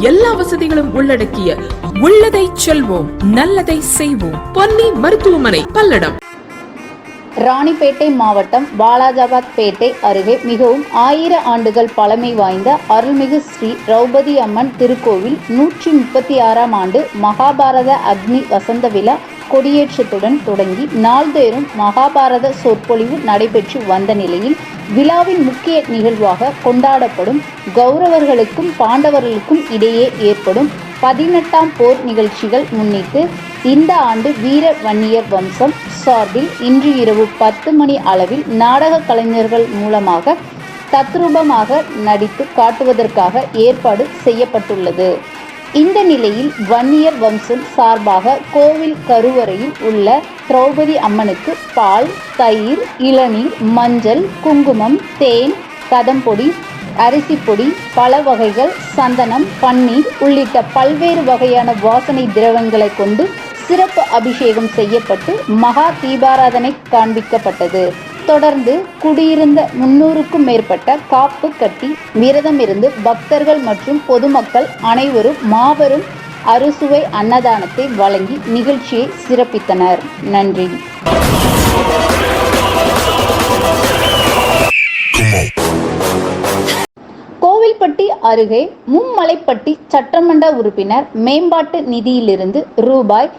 எல்லா வசதிகளும் உள்ளடக்கிய உள்ளதை செல்வோம் நல்லதை செய்வோம். பொன்னி மருத்துவமனை பல்லடம். ராணிப்பேட்டை மாவட்டம் பாலாஜாபாத் பேட்டை அருகே மிகவும் ஆயிர ஆண்டுகள் பழமை வாய்ந்த அருள்மிகு ஸ்ரீ திரௌபதி அம்மன் திருக்கோவில் நூற்றி முப்பத்தி ஆறாம் ஆண்டு மகாபாரத அக்னி வசந்த விழா கொடியேற்றத்துடன் தொடங்கி நாள்தோறும் மகாபாரத சொற்பொழிவு நடைபெற்று வந்த நிலையில் விழாவின் முக்கிய நிகழ்வாக கொண்டாடப்படும் கௌரவர்களுக்கும் பாண்டவர்களுக்கும் இடையே ஏற்படும் பதினெட்டாம் போர் நிகழ்ச்சிகள் முன்னிட்டு இந்த ஆண்டு வீர வன்னியர் வம்சம் சார்பில் இன்று இரவு பத்து மணி அளவில் நாடக கலைஞர்கள் மூலமாக தத்ரூபமாக நடித்து காட்டுவதற்காக ஏற்பாடு செய்யப்பட்டுள்ளது. இந்த நிலையில் வன்னியர் வம்சம் சார்பாக கோவில் கருவறையில் உள்ள திரௌபதி அம்மனுக்கு பால் தயிர் இளநீர் மஞ்சள் குங்குமம் தேன் கதம்பொடி அரிசி பொடி பல வகைகள் சந்தனம் பன்னீர் உள்ளிட்ட பல்வேறு வகையான வாசனை திரவங்களை கொண்டு சிறப்பு அபிஷேகம் செய்யப்பட்டு மகா தீபாராதனை காண்பிக்கப்பட்டது. தொடர்ந்து குடியிருந்த முன்னூறுக்கும் மேற்பட்ட காப்பு கட்டி விரதம் இருந்து பக்தர்கள் மற்றும் பொதுமக்கள் அனைவரும் மாபெரும் அறுசுவை அன்னதானத்தை வழங்கி நிகழ்ச்சியை சிறப்பித்தனர். நன்றி. அருகே மும்மலைப்பட்டி சட்டமன்ற உறுப்பினர் மேம்பாட்டு நிதியிலிருந்து ரூபாய்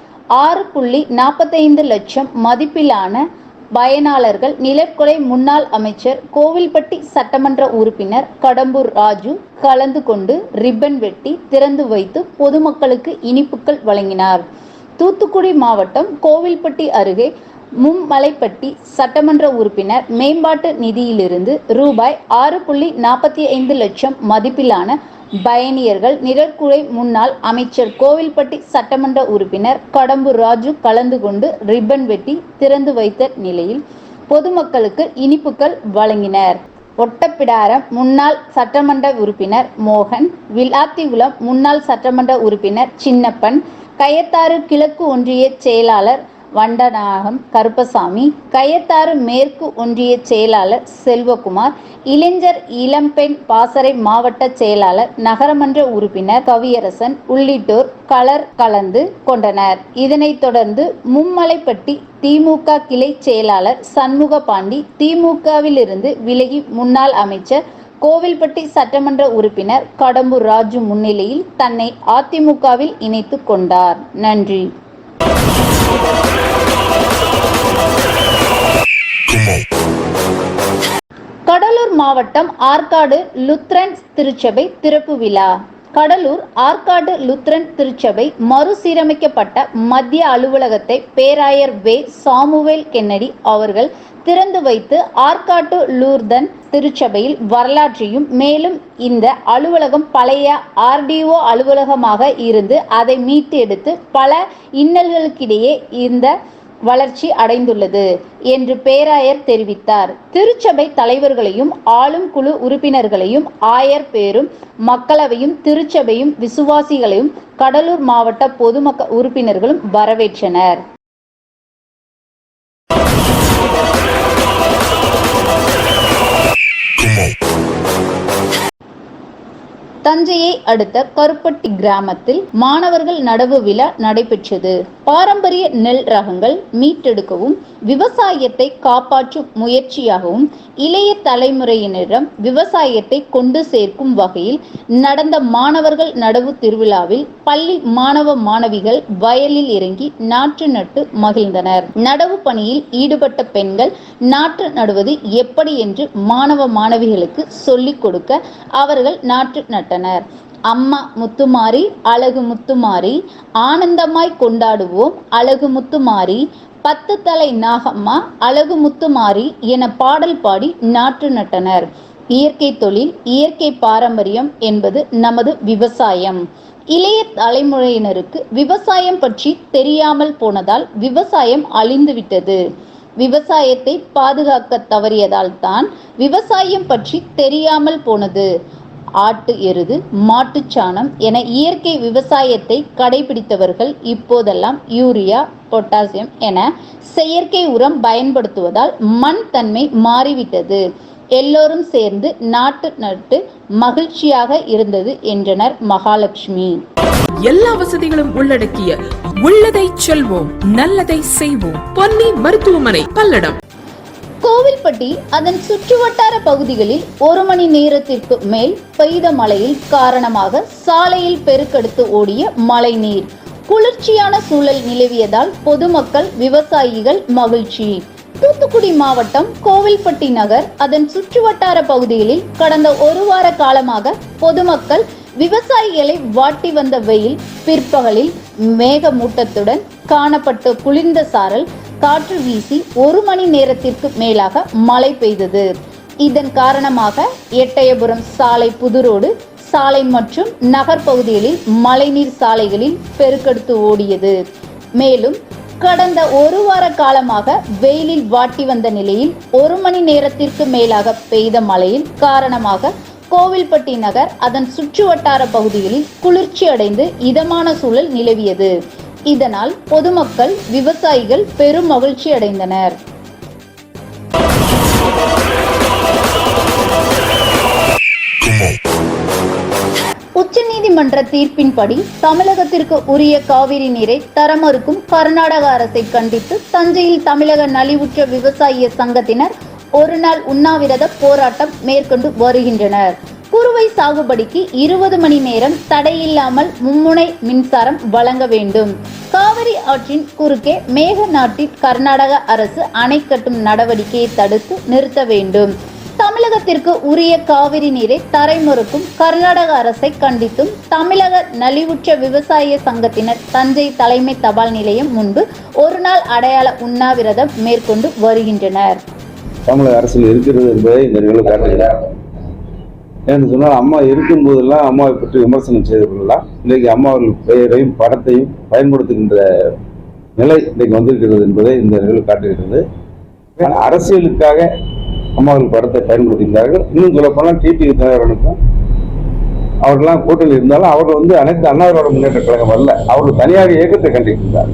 ஆறு புள்ளி நாற்பத்தைந்து லட்சம் மதிப்பிலான பயனாளர்கள் நிலக்கொலை முன்னாள் அமைச்சர் கோவில்பட்டி சட்டமன்ற உறுப்பினர் கடம்பூர் ராஜு கலந்து கொண்டு ரிப்பன் வெட்டி திறந்து வைத்து பொதுமக்களுக்கு இனிப்புகள் வழங்கினார். தூத்துக்குடி மாவட்டம் கோவில்பட்டி அருகே மும்மலைப்பட்டி சட்டமன்ற உறுப்பினர் மேம்பாட்டு நிதியிலிருந்து ரூபாய் ஆறு புள்ளி நாற்பத்தி ஐந்து லட்சம் மதிப்பிலான பயணியர்கள் நிழற்குறை முன்னாள் அமைச்சர் கோவில்பட்டி சட்டமன்ற உறுப்பினர் கடம்பூர் ராஜு கலந்து கொண்டு ரிப்பன் வெட்டி திறந்து வைத்த நிலையில் பொதுமக்களுக்கு இனிப்புகள் வழங்கினர். ஒட்டப்பிடாரம் முன்னாள் சட்டமன்ற உறுப்பினர் மோகன் விளாத்திகுளம் முன்னாள் சட்டமன்ற உறுப்பினர் சின்னப்பன் கயத்தாறு கிழக்கு ஒன்றிய செயலாளர் வண்டநாகம் கருப்பசாமி கயத்தாறு மேற்கு ஒன்றிய செயலாளர் செல்வகுமார் இளைஞர் இளம்பெண் பாசறை மாவட்ட செயலாளர் நகரமன்ற உறுப்பினர் கவியரசன் உள்ளிட்டோர் கலர் கலந்து கொண்டனர். இதனைத் தொடர்ந்து மும்மலைப்பட்டி திமுக கிளை செயலாளர் சண்முக பாண்டி திமுகவிலிருந்து விலகி முன்னாள் அமைச்சர் கோவில்பட்டி சட்டமன்ற உறுப்பினர் கடம்பூர் ராஜு முன்னிலையில் தன்னை அதிமுகவில் இணைத்து கொண்டார். நன்றி. கடலூர் மாவட்டம் ஆற்காடு லுத்ரன் திருச்சபை திறப்பு விழா. கடலூர் ஆற்காடு லுத்ரன் திருச்சபை மறுசீரமைக்கப்பட்ட மத்திய அலுவலகத்தை பேராயர் வே. சாமுவேல் கென்னடி அவர்கள் திறந்து வைத்து ஆற்காட்டு லூர்தன் திருச்சபையில் வரலாற்றையும் மேலும் இந்த அலுவலகம் பழைய ஆர்டிஓ அலுவலகமாக இருந்து அதை மீட்டு எடுத்து பல இன்னல்களுக்கிடையே இந்த வளர்ச்சி அடைந்துள்ளது என்று பேராயர் தெரிவித்தார். திருச்சபை தலைவர்களையும் ஆளும் குழு உறுப்பினர்களையும் ஆயர் பேரும் மக்களவையும் திருச்சபையும் விசுவாசிகளையும் கடலூர் மாவட்ட பொதுமக்க உறுப்பினர்களும் வரவேற்றனர். தஞ்சையை அடுத்த கருப்பட்டி கிராமத்தில் மாணவர்கள் நடவு விழா நடைபெற்றது. பாரம்பரிய நெல் ரகங்கள் மீட்டெடுக்கவும் விவசாயத்தை காப்பாற்றும் முயற்சியாகவும் இளைய தலைமுறையினரிடம் விவசாயத்தை கொண்டு சேர்க்கும் வகையில் நடந்த மாணவர்கள் நடவு திருவிழாவில் பள்ளி மாணவ மாணவிகள் வயலில் இறங்கி நாற்று நட்டு மகிழ்ந்தனர். நடவு பணியில் ஈடுபட்ட பெண்கள் நாற்று நடுவது எப்படி என்று மாணவ மாணவிகளுக்கு சொல்லிக் கொடுக்க அவர்கள் நாற்று நட்டனர். அம்மா முத்துமாரி அழகு முத்துமாரி ஆனந்தமாய் கொண்டாடுவோம் அழகு முத்துமாரி பத்து தலை நாகம்மா அழகு முத்துமாரி என பாடல் பாடி நாற்று நட்டனர். இயற்கை தொழில் இயற்கை பாரம்பரியம் என்பது நமது விவசாயம். இளைய தலைமுறையினருக்கு விவசாயம் பற்றி தெரியாமல் போனதால் விவசாயம் அழிந்துவிட்டது. விவசாயத்தை பாதுகாக்க தவறியதால் தான் விவசாயம் பற்றி தெரியாமல் போனது. ஆட்டு எருது மாட்டுச்சாணம் என இயற்கை விவசாயத்தை கடைபிடித்தவர்கள் இப்போதெல்லாம் யூரியா பொட்டாசியம் என செயற்கை உரம் பயன்படுத்துவதால் மண் தன்மை மாறிவிட்டது. எல்லோரும் சேர்ந்து நாட்டு நட்டு மகிழ்ச்சியாக இருந்தது என்றனர் மகாலட்சுமி. எல்லா வசதிகளும் உள்ளடக்கிய உள்ளதை செல்வோம் நல்லதை செய்வோம். பொன்னி மருத்துவமனை பல்லடம். கோவில்பட்டி அதன் சுற்றுவட்டார பகுதிகளில் ஒரு மணி நேரத்திற்கு மேல் பெய்த மழையில் காரணமாக சாலையில் பெருக்கெடுத்து ஓடிய மழை நீர் குளிர்ச்சியான சூழல் நிலவியதால் பொதுமக்கள் விவசாயிகள் மகிழ்ச்சி. தூத்துக்குடி மாவட்டம் கோவில்பட்டி நகர் அதன் சுற்றுவட்டார பகுதிகளில் கடந்த ஒரு வார காலமாக பொதுமக்கள் விவசாயிகளை வாட்டி வந்த வெயில் பிற்பகலில் மேகமூட்டத்துடன் காணப்பட்டு குளிர்ந்த சாரல் காற்று வீசி ஒரு மணி நேரத்திற்கு மேலாக மழை பெய்தது. இதன் காரணமாக எட்டயபுரம் சாலை புதுரோடு சாலை மற்றும் நகர் பகுதிகளில் மழைநீர் சாலைகளில் பெருக்கெடுத்து ஓடியது. மேலும் கடந்த ஒரு வார காலமாக வெயிலில் வாட்டி வந்த நிலையில் ஒரு மணி நேரத்திற்கு மேலாக பெய்த மழையின் காரணமாக கோவில்பட்டி நகர் அதன் சுற்றுவட்டார பகுதிகளில் குளிர்ச்சி அடைந்து இதமான சூழல் நிலவியது. இதனால் பொதுமக்கள் விவசாயிகள் பெரும் மகிழ்ச்சி அடைந்தனர். உச்சநீதிமன்ற தீர்ப்பின்படி தமிழகத்திற்கு உரிய காவிரி நீரை தர மறுக்கும் கர்நாடக அரசை கண்டித்து தஞ்சையில் தமிழக நலிவுற்ற விவசாய சங்கத்தினர் ஒரு நாள் உண்ணாவிரத போராட்டம் மேற்கொண்டு வருகின்றனர். குறுவை சாகுபடிக்கு இருபது மணி நேரம் தடையில்லாமல் மும்முனை மின்சாரம் வழங்க வேண்டும். காவிரி ஆற்றின் குறுக்கே மேக நாட்டில் கர்நாடக அரசு அணை கட்டும் நடவடிக்கையை தடுத்து நிறுத்த வேண்டும். தமிழகத்திற்கு உரிய காவிரி நீரை தரைமறுக்கும் கர்நாடக அரசை கண்டித்தும் தமிழக நலிவுற்ற விவசாய சங்கத்தினர் தஞ்சை தலைமை தபால் நிலையம் முன்பு ஒரு நாள் அடையாள உண்ணாவிரதம் மேற்கொண்டு வருகின்றனர். தமிழக அரசில் இருக்கிறது என்பதை இந்த நிகழ்வு காட்டுகிறார் என்று சொன்னால் அம்மா இருக்கும் போதெல்லாம் அம்மாவை பற்றி விமர்சனம் செய்தவர்களெல்லாம் இன்றைக்கு அம்மாவின் பெயரையும் படத்தையும் பயன்படுத்துகின்ற நிலை இன்றைக்கு வந்திருக்கிறது என்பதை இந்த நிகழ்வு காட்டுகிறது. ஆனால் அரசியலுக்காக அம்மாவின் படத்தை பயன்படுத்துகிறார்கள் இன்னும் சொல்லப்போனால் டிடி தலைவர்களுக்கும் அவர்கள்லாம் கூட்டணி இருந்தாலும் அவர்கள் வந்து அனைத்து அண்ணாவிரோட முன்னேற்ற கழகம் அல்ல. அவர்கள் தனியாக இயக்கத்தை கண்டிருக்கிறார்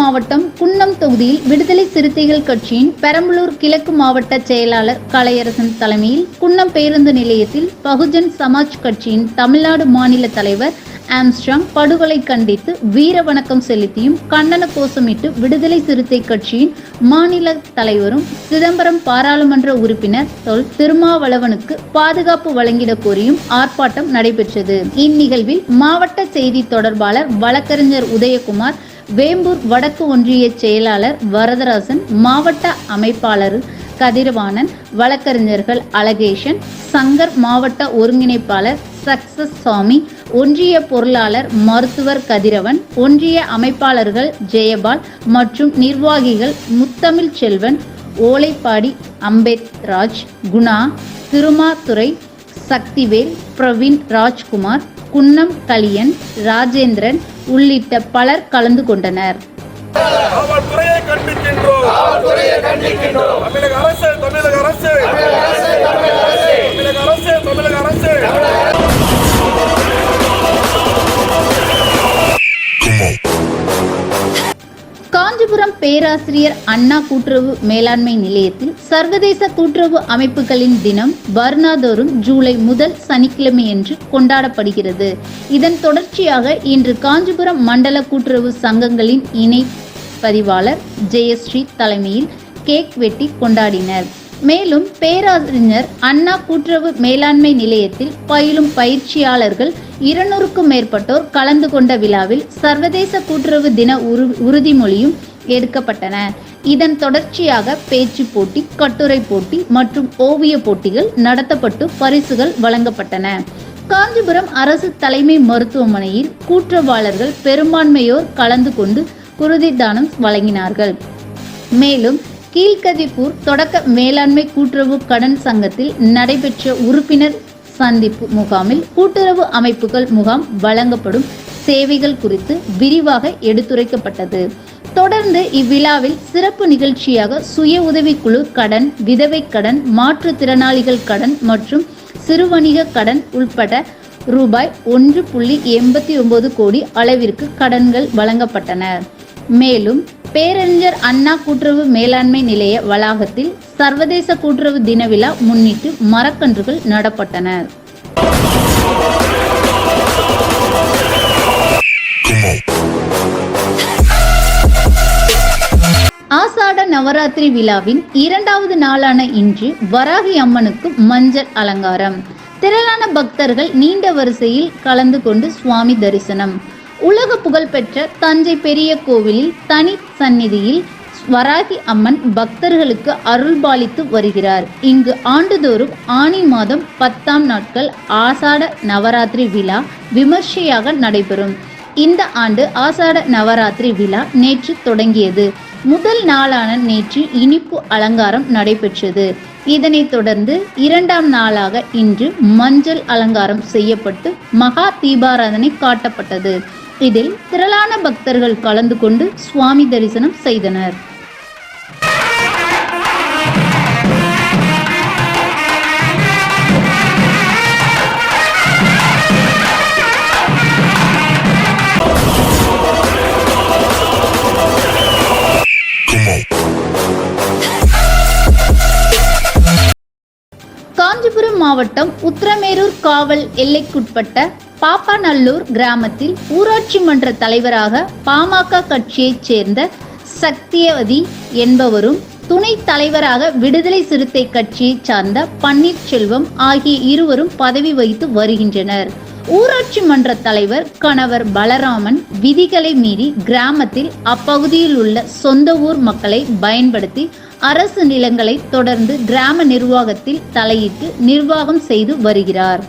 மாவட்டம் குன்னம் தொகுதியில் விடுதலை சிறுத்தைகள் கட்சியின் பெரம்பலூர் கிழக்கு மாவட்ட செயலாளர் கலையரசன் தலைமையில் குன்னம் பேருந்து நிலையத்தில் பகுஜன் சமாஜ் கட்சியின் தமிழ்நாடு மாநில தலைவர் ஆம்ஸ்ட்ராங் படுகொலை கண்டித்து வீர வணக்கம் செலுத்தியும் கண்டன கோஷமிட்டு விடுதலை சிறுத்தை கட்சியின் மாநில தலைவரும் சிதம்பரம் பாராளுமன்ற உறுப்பினர் தொல் திருமாவளவனுக்கு பாதுகாப்பு வழங்கிட கோரியும் ஆர்ப்பாட்டம் நடைபெற்றது. இந்நிகழ்வில் மாவட்ட செய்தி தொடர்பாளர் வழக்கறிஞர் உதயகுமார் வேம்பூர் வடக்கு ஒன்றிய செயலாளர் வரதராசன் மாவட்ட அமைப்பாளர் கதிரவாணன் வழக்கறிஞர்கள் அழகேஷன் சங்கர் மாவட்ட ஒருங்கிணைப்பாளர் சக்சஸ் சாமி ஒன்றிய பொருளாளர் மருத்துவர் கதிரவன் ஒன்றிய அமைப்பாளர்கள் ஜெயபால் மற்றும் நிர்வாகிகள் முத்தமிழ் செல்வன் ஓலைப்பாடி அம்பேத்ராஜ் குணா திருமாத்துறை சக்திவேல் பிரவீன் ராஜ்குமார் குன்னம் கலியன் ராஜேந்திரன் உள்ளிட்ட பலர் கலந்து கொண்டனர். தமிழக அரசு. தமிழக அரசு தமிழக அரசு. தமிழக அரசு. பேராசிரியர் அண்ணா கூட்டுறவு மேலாண்மை நிலையத்தில் சர்வதேச கூட்டுறவு அமைப்புகளின் தினம் வருணாதோறும் ஜூலை முதல் சனிக்கிழமையன்று கொண்டாடப்படுகிறது. இதன் தொடர்ச்சியாக இன்று காஞ்சிபுரம் மண்டல கூட்டுறவு சங்கங்களின் இணை பதிவாளர் ஜெயஸ்ரீ தலைமையில் கேக் வெட்டி கொண்டாடினர். மேலும் பேராசிரியர் அண்ணா கூட்டுறவு மேலாண்மை நிலையத்தில் பயிலும் பயிற்சியாளர்கள் இருநூறுக்கும் மேற்பட்டோர் கலந்து கொண்ட விழாவில் சர்வதேச கூட்டுறவு தின உரு உறுதிமொழியும் எடுக்கப்பட்டன. இதன் தொடர்ச்சியாக பேச்சு போட்டி கட்டுரை போட்டி மற்றும் ஓவிய போட்டிகள் நடத்தப்பட்டு பரிசுகள் வழங்கப்பட்டன. காஞ்சிபுரம் அரசு தலைமை மருத்துவமனையில் கூற்றவாளர்கள் பெரும்பான்மையோர் கலந்து கொண்டு குருதி தானம் வழங்கினார்கள். மேலும் கீழ்கதிப்பூர் தொடக்க மேலாண்மை கூட்டுறவு கடன் சங்கத்தில் நடைபெற்ற உறுப்பினர் சந்திப்பு முகாமில் கூட்டுறவு அமைப்புகள் முகாம் வழங்கப்படும் சேவைகள் குறித்து விரிவாக எடுத்துரைக்கப்பட்டது. தொடர்ந்து இவ்விழாவில் சிறப்பு நிகழ்ச்சியாக சுய உதவிக்குழு கடன் விதவை கடன் மாற்றுத்திறனாளிகள் கடன் மற்றும் சிறுவணிக கடன் உள்பட ரூபாய் ஒன்று புள்ளி எண்பத்தி ஒன்பது கோடி அளவிற்கு கடன்கள் வழங்கப்பட்டன. மேலும் பேரறிஞர் அண்ணா கூட்டுறவு மேலாண்மை நிலைய வளாகத்தில் சர்வதேச கூட்டுறவு தின விழா முன்னிட்டு மரக்கன்றுகள் நடப்பட்டன. ஆசாட நவராத்திரி விழாவின் இரண்டாவது நாளான இன்று வராகி அம்மனுக்கு மஞ்சள் அலங்காரம். திரளான பக்தர்கள் நீண்ட வரிசையில் கலந்து கொண்டு சுவாமி தரிசனம். உலக புகழ்பெற்ற தஞ்சை பெரிய கோவிலில் தனி சந்நிதியில் வராகி அம்மன் பக்தர்களுக்கு அருள்பாலித்து வருகிறார். இங்கு ஆண்டுதோறும் ஆனி மாதம் பத்தாம் நாட்கள் ஆசாட நவராத்திரி விழா விமர்சையாக நடைபெறும். இந்த ஆண்டு ஆசாட நவராத்திரி விழா நேற்று தொடங்கியது. முதல் நாளான நேற்று இனிப்பு அலங்காரம் நடைபெற்றது. இதனைத் தொடர்ந்து இரண்டாம் நாளாக இன்று மஞ்சள் அலங்காரம் செய்யப்பட்டு மகா தீபாராதனை காட்டப்பட்டது. இதில் திரளான பக்தர்கள் கலந்து கொண்டு சுவாமி தரிசனம் செய்தனர். மாவட்டம் உத்திரமேரூர் காவல் எல்லைக்குட்பட்ட பாப்பாநல்லூர் கிராமத்தில் ஊராட்சி மன்ற தலைவராக பாமக கட்சியைச் சேர்ந்த சக்தியவதி என்பவரும் துணைத் தலைவராக விடுதலை சிறுத்தை கட்சியைச் சார்ந்த பன்னீர்செல்வம் ஆகிய இருவரும் பதவி வகித்து வருகின்றனர். ஊராட்சி மன்ற தலைவர் கணவர் பலராமன் விதிகளை மீறி கிராமத்தில் அப்பகுதியில் உள்ள சொந்த ஊர் மக்களை பயன்படுத்தி அரசு நிலங்களை தொடர்ந்து கிராம நிர்வாகத்தில் தலையிட்டு நிர்வாகம் செய்து வருகிறார்.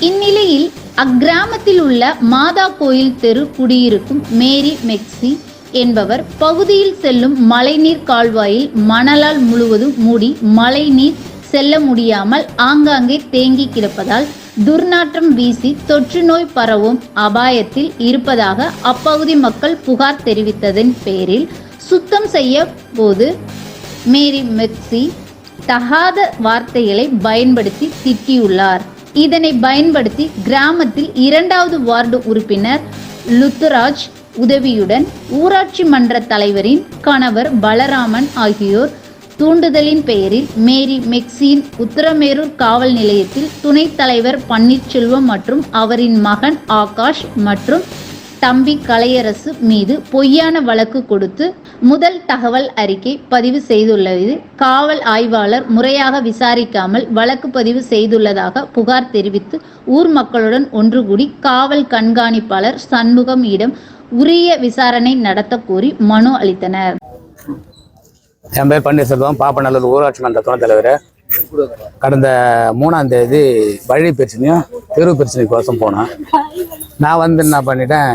இந்நிலையில் அக்கிராமத்தில் உள்ள மாதா கோயில் தெரு குடியிருக்கும் மேரி மெக்சி என்பவர் பகுதியில் செல்லும் மழைநீர் கால்வாயில் மணலால் முழுவதும் மூடி மழைநீர் செல்ல முடியாமல் ஆங்காங்கே தேங்கி கிடப்பதால் துர்நாற்றம் வீசி தொற்று நோய் பரவும் அபாயத்தில் இருப்பதாக அப்பகுதி மக்கள் புகார் தெரிவித்ததன் பேரில் சுத்தம் செய்ய போது மேரி மெக்ஸி தகாத வார்த்தைகளை பயன்படுத்தி திட்டியுள்ளார். இதனை பயன்படுத்தி கிராமத்தில் இரண்டாவது வார்டு உறுப்பினர் லுத்துராஜ் உதவியுடன் ஊராட்சி மன்ற தலைவரின் கணவர் பலராமன் ஆகியோர் தூண்டுதலின் பெயரில் மேரி மெக்ஸியின் உத்தரமேரூர் காவல் நிலையத்தில் துணைத் தலைவர் பன்னீர்செல்வம் மற்றும் அவரின் மகன் ஆகாஷ் மற்றும் தம்பி கலையரசு மீது பொய்யான வழக்கு கொடுத்து முதல் தகவல் அறிக்கை பதிவு செய்துள்ளது. காவல் ஆய்வாளர் முறையாக விசாரிக்காமல் வழக்கு பதிவு செய்துள்ளதாக புகார் தெரிவித்து ஊர் மக்களுடன் ஒன்று கூடி காவல் கண்காணிப்பாளர் சண்முகம் இடம் உரிய விசாரணை நடத்த கோரி மனு அளித்தனர். என் பேர் பன்னீர்செல்வம் பாப்பநல்லூர் ஊராட்சி மன்ற துணைத் தலைவர். கடந்த மூணாம் தேதி வழி பிரச்சனையும் தெரு பிரச்சனைக்கோசம் போனேன். நான் வந்து என்ன பண்ணிட்டேன்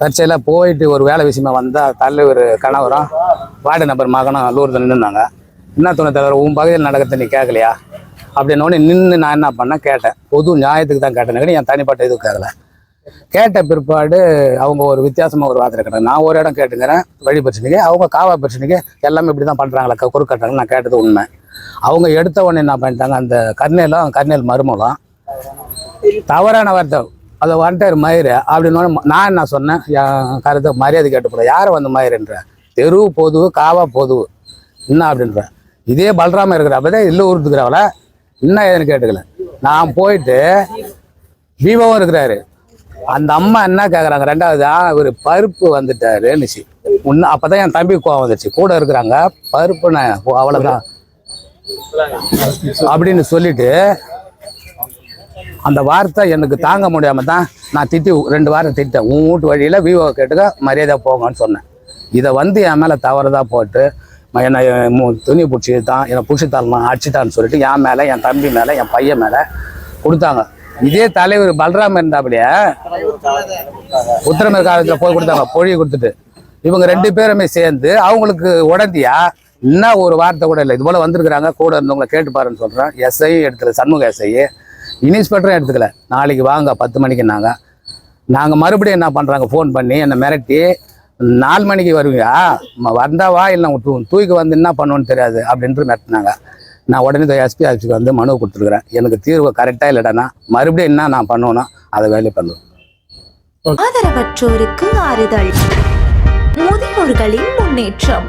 தற்செயலாக போயிட்டு ஒரு வேலை விஷயமா வந்தால் தலைவர் கணவரும் வார்டு நம்பர் மகனும் லூர் நின்றுருந்தாங்க என்ன துணை தலைவர் உன் பகுதியில் நடக்கிறது நீ கேட்கலையா? அப்படின்னோடனே நின்று நான் என்ன பண்ணேன் கேட்டேன். பொது நியாயத்துக்கு தான் கேட்டேன். என் தனிப்பட்ட இதுவும் கேட்கல. கேட்ட பிற்பாடு அவங்க ஒரு வித்தியாசமாக ஒரு வார்த்தை கேட்டாங்க நான் ஒரு இடம் கேட்டுக்கிறேன் வழி பிரச்சனைக்கு அவங்க காவா பிரச்சனைக்கு எல்லாமே இப்படி தான் பண்ணுறாங்களா குறுக்கட்டாங்க நான் கேட்டது உண்மை. அவங்க எடுத்த உடனே என்ன பண்ணிட்டாங்க அந்த கர்னேலும் கர்னேல் மருமலும் தவறான வார்த்தை. அதை வந்துட்டார் மயிறு அப்படின்னு நான் என்ன சொன்னேன்? என் கருத்தை மரியாதை கேட்டு போகிறேன் யாரை வந்து மயிருன்ற தெரு பொது காவா பொது என்ன அப்படின்ற? இதே பலராம இருக்கிறப்ப தான் இல்லை உருட்டுக்கிறவள. என்ன ஏதுன்னு கேட்டுக்கல. நான் போயிட்டு தீபாவும் இருக்கிறாரு. அந்த அம்மா என்ன கேட்குறாங்க ரெண்டாவது இவர் பருப்பு வந்துட்டாருன்னுச்சு உன்ன அப்பதான் என் தம்பி கோவம் வந்துச்சு. கூட இருக்கிறாங்க பருப்புன்னு அவ்வளோதான் அவ்வளவுதான் அப்படின்னு சொல்லிட்டு அந்த வார்த்தை எனக்கு தாங்க முடியாம தான் நான் திட்டி ரெண்டு வாரம் திட்டேன். உன் வீட்டு வழியில் விவோ கேட்டுக்க மரியாதை போங்கன்னு சொன்னேன். இதை வந்து என் மேலே தவறுதாக போட்டு என்னை துணி பிடிச்சி தான் என்னை பிடிச்சி தரலாம் அடிச்சுட்டான்னு சொல்லிட்டு என் மேலே என் தம்பி மேலே என் பையன் மேலே கொடுத்தாங்க. இதே தலைவர் பலராம இருந்தாப்படியே உத்தரமேற்கு காலத்தில் போய் கொடுத்தாங்க பொழி கொடுத்துட்டு. இவங்க ரெண்டு பேருமே சேர்ந்து அவங்களுக்கு உடந்தியா என்ன ஒரு வார்த்தை கூட இல்லை. இது போல் வந்திருக்கிறாங்க. கூட இருந்தவங்களை கேட்டு பாருன்னு சொல்கிறேன் எஸ்ஐ எடுத்துல சண்முக எஸ்ஐ இன்ஸ்பெக்டரும் எடுத்துக்கல. நாளைக்கு வாங்க. பத்து மணிக்கு நாங்கள் நாங்கள் மறுபடியும் என்ன பண்ணுறாங்க ஃபோன் பண்ணி என்னை மிரட்டி நாலு மணிக்கு வருவியா வந்தா வா இல்லை தூ தூக்கி வந்து என்ன பண்ணுவோன்னு தெரியாது அப்படின்ட்டு மிரட்டினாங்க. நான் உடனே எஸ்பி ஆஃபீஸுக்கு வந்து மனு கொடுத்துருக்குறேன். எனக்கு தீர்வு கரெக்டாக இல்லைடானா மறுபடியும் என்ன நான் பண்ணுவேனோ அதை வேலையை பண்ணுவேன். ஆதரவற்றோருக்கு ஆறுதல். முதியோர்களின் முன்னேற்றம்.